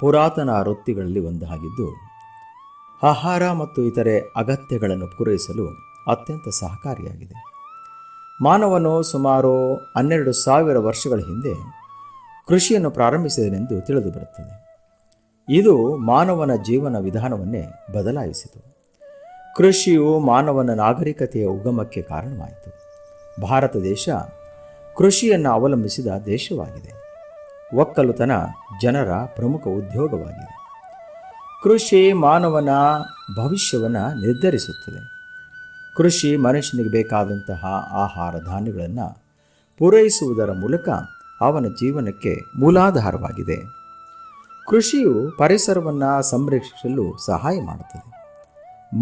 ಪುರಾತನ ವೃತ್ತಿಗಳಲ್ಲಿ ಒಂದಾಗಿದ್ದು, ಆಹಾರ ಮತ್ತು ಇತರೆ ಅಗತ್ಯಗಳನ್ನು ಪೂರೈಸಲು ಅತ್ಯಂತ ಸಹಕಾರಿಯಾಗಿದೆ. ಮಾನವನು ಸುಮಾರು ಹನ್ನೆರಡು ಸಾವಿರ ವರ್ಷಗಳ ಹಿಂದೆ ಕೃಷಿಯನ್ನು ಪ್ರಾರಂಭಿಸಿದನೆಂದು ತಿಳಿದು ಬರುತ್ತದೆ ಇದು ಮಾನವನ ಜೀವನ ವಿಧಾನವನ್ನೇ ಬದಲಾಯಿಸಿತು. ಕೃಷಿಯು ಮಾನವನ ನಾಗರಿಕತೆಯ ಉಗಮಕ್ಕೆ ಕಾರಣವಾಯಿತು. ಭಾರತ ದೇಶ ಕೃಷಿಯನ್ನು ಅವಲಂಬಿಸಿದ ದೇಶವಾಗಿದೆ. ಒಕ್ಕಲುತನ ಜನರ ಪ್ರಮುಖ ಉದ್ಯೋಗವಾಗಿದೆ. ಕೃಷಿ ಮಾನವನ ಭವಿಷ್ಯವನ್ನು ನಿರ್ಧರಿಸುತ್ತದೆ. ಕೃಷಿ ಮನುಷ್ಯನಿಗೆ ಬೇಕಾದಂತಹ ಆಹಾರ ಧಾನ್ಯಗಳನ್ನು ಪೂರೈಸುವುದರ ಮೂಲಕ ಅವನ ಜೀವನಕ್ಕೆ ಮೂಲಾಧಾರವಾಗಿದೆ. ಕೃಷಿಯು ಪರಿಸರವನ್ನು ಸಂರಕ್ಷಿಸಲು ಸಹಾಯ ಮಾಡುತ್ತದೆ.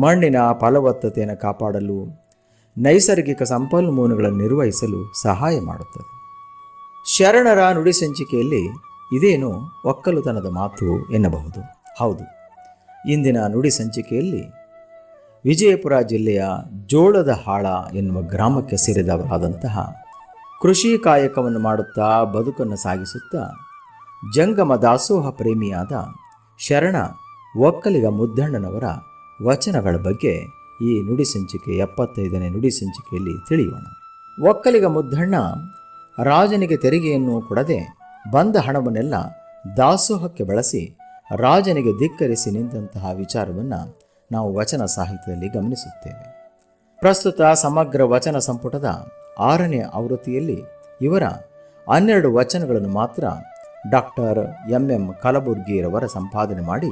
ಮಣ್ಣಿನ ಫಲವತ್ತತೆಯನ್ನು ಕಾಪಾಡಲು, ನೈಸರ್ಗಿಕ ಸಂಪನ್ಮೂಲಗಳನ್ನು ನಿರ್ವಹಿಸಲು ಸಹಾಯ ಮಾಡುತ್ತದೆ. ಶರಣರ ನುಡಿ ಸಂಚಿಕೆಯಲ್ಲಿ ಇದೇನು ಒಕ್ಕಲುತನದ ಮಾತು ಎನ್ನಬಹುದು? ಹೌದು. ಇಂದಿನ ನುಡಿ ಸಂಚಿಕೆಯಲ್ಲಿ ವಿಜಯಪುರ ಜಿಲ್ಲೆಯ ಜೋಳದ ಹಾಳ ಎನ್ನುವ ಗ್ರಾಮಕ್ಕೆ ಸೇರಿದವರಾದಂತಹ ಕೃಷಿ ಕಾಯಕವನ್ನು ಮಾಡುತ್ತಾ ಬದುಕನ್ನು ಸಾಗಿಸುತ್ತಾ ಜಂಗಮ ದಾಸೋಹ ಪ್ರೇಮಿಯಾದ ಶರಣ ಒಕ್ಕಲಿಗ ಮುದ್ದಣ್ಣನವರ ವಚನಗಳ ಬಗ್ಗೆ ಈ ನುಡಿ ಸಂಚಿಕೆ ಎಪ್ಪತ್ತೈದನೇ ನುಡಿ ಸಂಚಿಕೆಯಲ್ಲಿ ತಿಳಿಯೋಣ. ಒಕ್ಕಲಿಗ ಮುದ್ದಣ್ಣ ರಾಜನಿಗೆ ತೆರಿಗೆಯನ್ನು ಕೊಡದೆ ಬಂದ ಹಣವನ್ನೆಲ್ಲ ದಾಸೋಹಕ್ಕೆ ಬಳಸಿ ರಾಜನಿಗೆ ಧಿಕ್ಕರಿಸಿ ನಿಂತಹ ವಿಚಾರವನ್ನು ನಾವು ವಚನ ಸಾಹಿತ್ಯದಲ್ಲಿ ಗಮನಿಸುತ್ತೇವೆ. ಪ್ರಸ್ತುತ ಸಮಗ್ರ ವಚನ ಸಂಪುಟದ ಆರನೇ ಆವೃತ್ತಿಯಲ್ಲಿ ಇವರ ಹನ್ನೆರಡು ವಚನಗಳನ್ನು ಮಾತ್ರ ಡಾಕ್ಟರ್ ಎಂ ಎಂ ಕಲಬುರ್ಗಿರವರ ಸಂಪಾದನೆ ಮಾಡಿ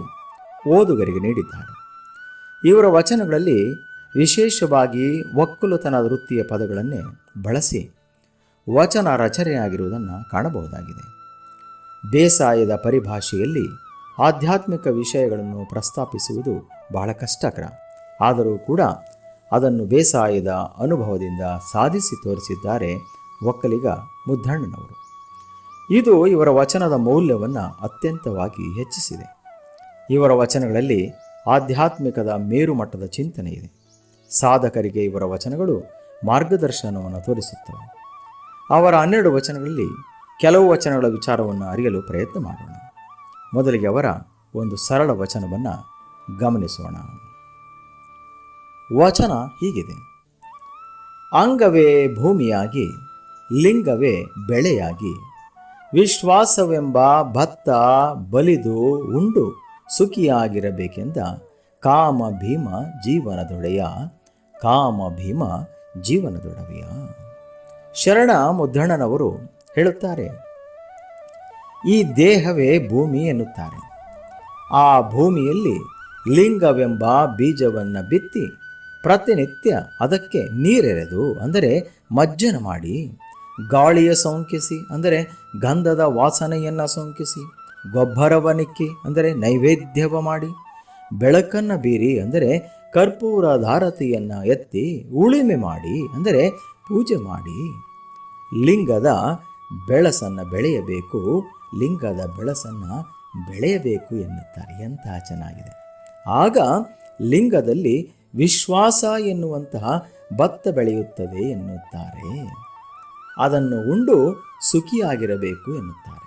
ಓದುಗರಿಗೆ ನೀಡಿದ್ದಾರೆ. ಇವರ ವಚನಗಳಲ್ಲಿ ವಿಶೇಷವಾಗಿ ಒಕ್ಕಲುತನ ವೃತ್ತಿಯ ಪದಗಳನ್ನೇ ಬಳಸಿ ವಚನ ರಚನೆಯಾಗಿರುವುದನ್ನು ಕಾಣಬಹುದಾಗಿದೆ. ಬೇಸಾಯದ ಪರಿಭಾಷೆಯಲ್ಲಿ ಆಧ್ಯಾತ್ಮಿಕ ವಿಷಯಗಳನ್ನು ಪ್ರಸ್ತಾಪಿಸುವುದು ಬಹಳ ಕಷ್ಟಕರ. ಆದರೂ ಕೂಡ ಅದನ್ನು ಬೇಸಾಯದ ಅನುಭವದಿಂದ ಸಾಧಿಸಿ ತೋರಿಸಿದ್ದಾರೆ ಒಕ್ಕಲಿಗ ಮುದ್ದಣ್ಣನವರು ಇದು ಇವರ ವಚನದ ಮೌಲ್ಯವನ್ನು ಅತ್ಯಂತವಾಗಿ ಹೆಚ್ಚಿಸಿದೆ. ಇವರ ವಚನಗಳಲ್ಲಿ ಆಧ್ಯಾತ್ಮಿಕದ ಮೇರುಮಟ್ಟದ ಚಿಂತನೆ ಇದೆ. ಸಾಧಕರಿಗೆ ಇವರ ವಚನಗಳು ಮಾರ್ಗದರ್ಶನವನ್ನು ತೋರಿಸುತ್ತವೆ. ಅವರ ಹನ್ನೆರಡು ವಚನಗಳಲ್ಲಿ ಕೆಲವು ವಚನಗಳ ವಿಚಾರವನ್ನು ಅರಿಯಲು ಪ್ರಯತ್ನ ಮಾಡೋಣ. ಮೊದಲಿಗೆ ಅವರ ಒಂದು ಸರಳ ವಚನವನ್ನು ಗಮನಿಸೋಣ. ವಚನ ಹೀಗಿದೆ. ಅಂಗವೇ ಭೂಮಿಯಾಗಿ, ಲಿಂಗವೇ ಬೆಳೆಯಾಗಿ, ವಿಶ್ವಾಸವೆಂಬ ಭತ್ತ ಬಲಿದು ಉಂಡು, ಸುಖಿಯಾಗಿರಬೇಕೆಂದ ಕಾಮ ಭೀಮ ಜೀವನದೊಡೆಯ ಕಾಮ ಭೀಮ ಜೀವನದೊಡವೆಯ? ಶರಣ ಮುದ್ದಣ್ಣನವರು ಹೇಳುತ್ತಾರೆ, ಈ ದೇಹವೇ ಭೂಮಿ ಎನ್ನುತ್ತಾರೆ. ಆ ಭೂಮಿಯಲ್ಲಿ ಲಿಂಗವೆಂಬ ಬೀಜವನ್ನು ಬಿತ್ತಿ ಪ್ರತಿನಿತ್ಯ ಅದಕ್ಕೆ ನೀರೆರೆದು, ಅಂದರೆ ಮಜ್ಜನ ಮಾಡಿ, ಗಾಳಿಯ ಸೋಂಕಿಸಿ, ಅಂದರೆ ಗಂಧದ ವಾಸನೆಯನ್ನು ಸೋಂಕಿಸಿ ಗೊಬ್ಬರವನಿಕ್ಕಿ ಅಂದರೆ ನೈವೇದ್ಯವ ಮಾಡಿ, ಬೆಳಕನ್ನು ಬೀರಿ, ಅಂದರೆ ಕರ್ಪೂರ ಧಾರತಿಯನ್ನು ಎತ್ತಿ ಉಳಿಮೆ ಮಾಡಿ, ಅಂದರೆ ಪೂಜೆ ಮಾಡಿ. ಲಿಂಗದ ಬೆಳಸನ್ನು ಬೆಳೆಯಬೇಕು, ಲಿಂಗದ ಬೆಳಸನ್ನು ಬೆಳೆಯಬೇಕು ಎನ್ನುತ್ತಾರೆ. ಎಂತಹ ಚೆನ್ನಾಗಿದೆ ಆಗ ಲಿಂಗದಲ್ಲಿ ವಿಶ್ವಾಸ ಎನ್ನುವಂತಹ ಭತ್ತ ಬೆಳೆಯುತ್ತದೆ ಎನ್ನುತ್ತಾರೆ. ಅದನ್ನು ಉಂಡು ಸುಖಿಯಾಗಿರಬೇಕು ಎನ್ನುತ್ತಾರೆ.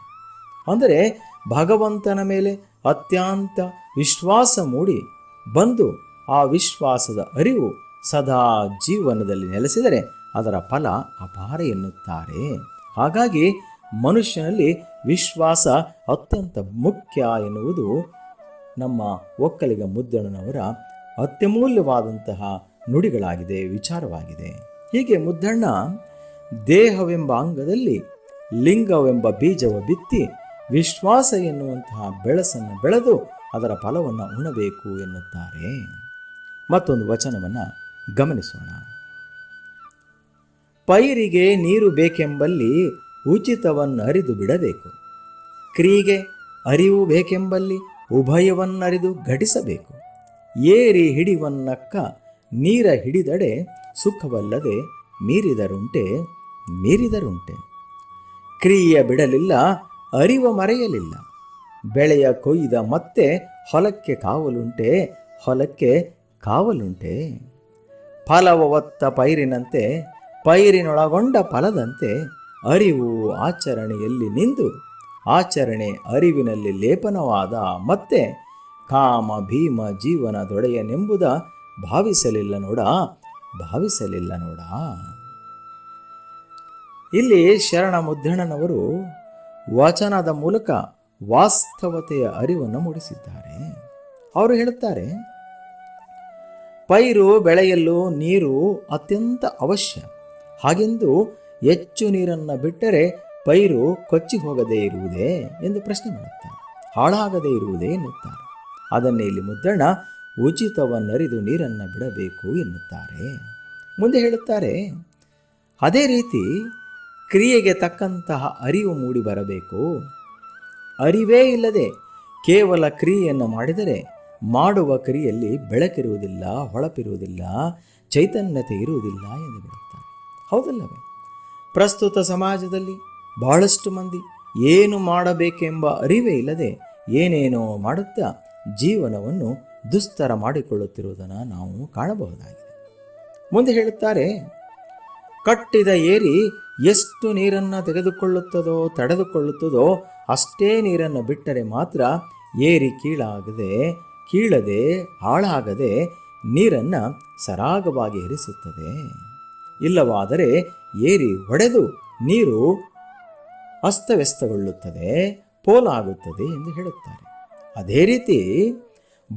ಅಂದರೆ ಭಗವಂತನ ಮೇಲೆ ಅತ್ಯಂತ ವಿಶ್ವಾಸ ಮೂಡಿ ಬಂದು ಆ ವಿಶ್ವಾಸದ ಅರಿವು ಸದಾ ಜೀವನದಲ್ಲಿ ನೆಲೆಸಿದರೆ ಅದರ ಫಲ ಅಪಾರ ಎನ್ನುತ್ತಾರೆ. ಹಾಗಾಗಿ ಮನುಷ್ಯನಲ್ಲಿ ವಿಶ್ವಾಸ ಅತ್ಯಂತ ಮುಖ್ಯ ಎನ್ನುವುದು ನಮ್ಮ ಒಕ್ಕಲಿಗ ಮುದ್ದಣ್ಣನವರ ಅತ್ಯಮೂಲ್ಯವಾದಂತಹ ನುಡಿಗಳಾಗಿದೆ, ವಿಚಾರವಾಗಿದೆ. ಹೀಗೆ ಮುದ್ದಣ್ಣ ದೇಹವೆಂಬ ಅಂಗದಲ್ಲಿ ಲಿಂಗವೆಂಬ ಬೀಜವ ಬಿತ್ತಿ ವಿಶ್ವಾಸ ಎನ್ನುವಂತಹ ಬೆಳಸನ್ನು ಬೆಳೆದು ಅದರ ಫಲವನ್ನು ಉಣಬೇಕು ಎನ್ನುತ್ತಾರೆ. ಮತ್ತೊಂದು ವಚನವನ್ನು ಗಮನಿಸೋಣ. ಪೈರಿಗೆ ನೀರು ಬೇಕೆಂಬಲ್ಲಿ ಉಚಿತವನ್ನು ಅರಿದು ಬಿಡಬೇಕು. ಕ್ರಿಗೆ ಅರಿವು ಬೇಕೆಂಬಲ್ಲಿ ಉಭಯವನ್ನರಿದು ಘಟಿಸಬೇಕು. ಏರಿ ಹಿಡಿವನ್ನಕ್ಕ ನೀರ ಹಿಡಿದಡೆ ಸುಖವಲ್ಲದೆ ಮೀರಿದರುಂಟೆ ಮೀರಿದರುಂಟೆ. ಕ್ರಿಯ ಬಿಡಲಿಲ್ಲ, ಅರಿವ ಮರೆಯಲಿಲ್ಲ. ಬೆಳೆಯ ಕೊಯ್ದ ಮತ್ತೆ ಹೊಲಕ್ಕೆ ಕಾವಲುಂಟೆ ಹೊಲಕ್ಕೆ ಕಾವಲುಂಟೆ. ಫಲವತ್ತ ಪೈರಿನಂತೆ ಪೈರಿನೊಳಗೊಂಡ ಫಲದಂತೆ ಅರಿವು ಆಚರಣೆಯಲ್ಲಿ ನಿಂದು ಆಚರಣೆ ಅರಿವಿನಲ್ಲಿ ಲೇಪನವಾದ ಮತ್ತೆ ಕಾಮ ಭೀಮ ಜೀವನ ದೊಡೆಯನೆಂಬುದ ಭಾವಿಸಲಿಲ್ಲ ನೋಡ ಭಾವಿಸಲಿಲ್ಲ ನೋಡ. ಇಲ್ಲಿ ಶರಣ ಮುದ್ದಣ್ಣನವರು ವಚನದ ಮೂಲಕ ವಾಸ್ತವತೆಯ ಅರಿವನ್ನು ಮೂಡಿಸಿದ್ದಾರೆ. ಅವರು ಹೇಳುತ್ತಾರೆ, ಪೈರು ಬೆಳೆಯಲು ನೀರು ಅತ್ಯಂತ ಅವಶ್ಯ. ಹಾಗೆಂದು ಹೆಚ್ಚು ನೀರನ್ನು ಬಿಟ್ಟರೆ ಪೈರು ಕೊಚ್ಚಿ ಹೋಗದೇ ಇರುವುದೇ ಎಂದು ಪ್ರಶ್ನೆ ಮಾಡುತ್ತಾರೆ ಹಾಳಾಗದೇ ಇರುವುದೇ ಎನ್ನುತ್ತಾರೆ ಅದನ್ನೇ ಇಲ್ಲಿ ಮುದ್ದಣ್ಣ ಉಚಿತವನ್ನರಿದು ನೀರನ್ನು ಬಿಡಬೇಕು ಎನ್ನುತ್ತಾರೆ. ಮುಂದೆ ಹೇಳುತ್ತಾರೆ, ಅದೇ ರೀತಿ ಕ್ರಿಯೆಗೆ ತಕ್ಕಂತಹ ಅರಿವು ಮೂಡಿ ಬರಬೇಕು. ಅರಿವೇ ಇಲ್ಲದೆ ಕೇವಲ ಕ್ರಿಯೆಯನ್ನು ಮಾಡಿದರೆ ಮಾಡುವ ಕ್ರಿಯೆಯಲ್ಲಿ ಬೆಳಕಿರುವುದಿಲ್ಲ, ಹೊಳಪಿರುವುದಿಲ್ಲ, ಚೈತನ್ಯತೆ ಇರುವುದಿಲ್ಲ ಎಂದು ಹೌದಲ್ಲವೇ? ಪ್ರಸ್ತುತ ಸಮಾಜದಲ್ಲಿ ಬಹಳಷ್ಟು ಮಂದಿ ಏನು ಮಾಡಬೇಕೆಂಬ ಅರಿವೇ ಇಲ್ಲದೆ ಏನೇನೋ ಮಾಡುತ್ತಾ ಜೀವನವನ್ನು ದುಸ್ತರ ಮಾಡಿಕೊಳ್ಳುತ್ತಿರುವುದನ್ನು ನಾವು ಕಾಣಬಹುದಾಗಿದೆ. ಮುಂದೆ ಹೇಳುತ್ತಾರೆ, ಕಟ್ಟಿದ ಏರಿ ಎಷ್ಟು ನೀರನ್ನು ತೆಗೆದುಕೊಳ್ಳುತ್ತದೋ, ತಡೆದುಕೊಳ್ಳುತ್ತದೋ ಅಷ್ಟೇ ನೀರನ್ನು ಬಿಟ್ಟರೆ ಮಾತ್ರ ಏರಿ ಕೀಳಾಗದೆ, ಕೀಳದೆ ಹಾಳಾಗದೆ ನೀರನ್ನು ಸರಾಗವಾಗಿ ಹರಿಸುತ್ತದೆ. ಇಲ್ಲವಾದರೆ ಏರಿ ಹೊಡೆದು ನೀರು ಅಸ್ತವ್ಯಸ್ತಗೊಳ್ಳುತ್ತದೆ, ಪೋಲಾಗುತ್ತದೆ ಎಂದು ಹೇಳುತ್ತಾರೆ. ಅದೇ ರೀತಿ